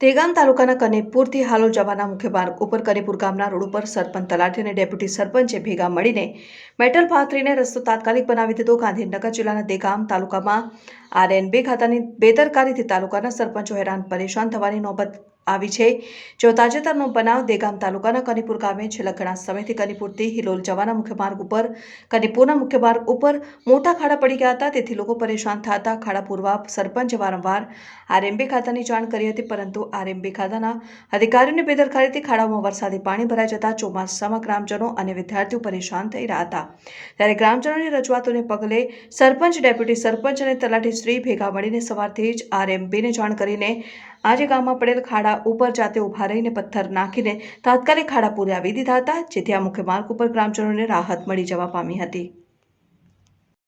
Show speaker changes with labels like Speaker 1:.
Speaker 1: તેગામ તાલુકાના કનેપુરથી હાલોલ જવાના મુખ્ય માર્ગ ઉપર કનેપુર ગામના રોડ ઉપર સરપંચ તલાટી અને ડેપ્યુટી સરપંચે ભેગા મળીને મેટલ પાથરીને રસ્તો તાત્કાલિક બનાવી દીધો. ગાંધીનગર જિલ્લાના દેગામ તાલુકામાં આરએનબી ખાતાની બેદરકારીથી તાલુકાના સરપંચો હેરાન પરેશાન થવાની નોબત આવી છે. જો તાજેતરનો બનાવ દેગામ તાલુકાના કનીપુર ગામે છેલ્લા ઘણા સમયથી કનીપુરથી હિલોલ જવાના મુખ્ય માર્ગ ઉપર, કનીપુરના મુખ્ય માર્ગ ઉપર મોટા ખાડા પડી ગયા હતા. તેથી લોકો પરેશાન થતા ખાડા પૂરવા સરપંચે વારંવાર આરએમબી ખાતાની જાણ કરી હતી, પરંતુ આરએમબી ખાતાના અધિકારીઓની બેદરકારીથી ખાડાઓમાં વરસાદી પાણી ભરાઈ જતા ચોમાસામાં ગ્રામજનો અને વિદ્યાર્થીઓ પરેશાન થઈ રહ્યા હતા. ત્યારે ગ્રામજનોની રજૂઆતોને પગલે સરપંચ, ડેપ્યુટી સરપંચ અને તલાટી શ્રી ભેગા મળીને સવારથી જ આરએમબીને જાણ કરીને આજે ગામમાં પડેલ ખાડા ઉપર જાતે ઊભા રહીને પથ્થર નાખીને તાત્કાલિક ખાડા પૂરાવી દીધા હતા જેથી આ મુખ્ય માર્ગ ઉપર ગ્રામજનોને રાહત મળી જવા પામી હતી.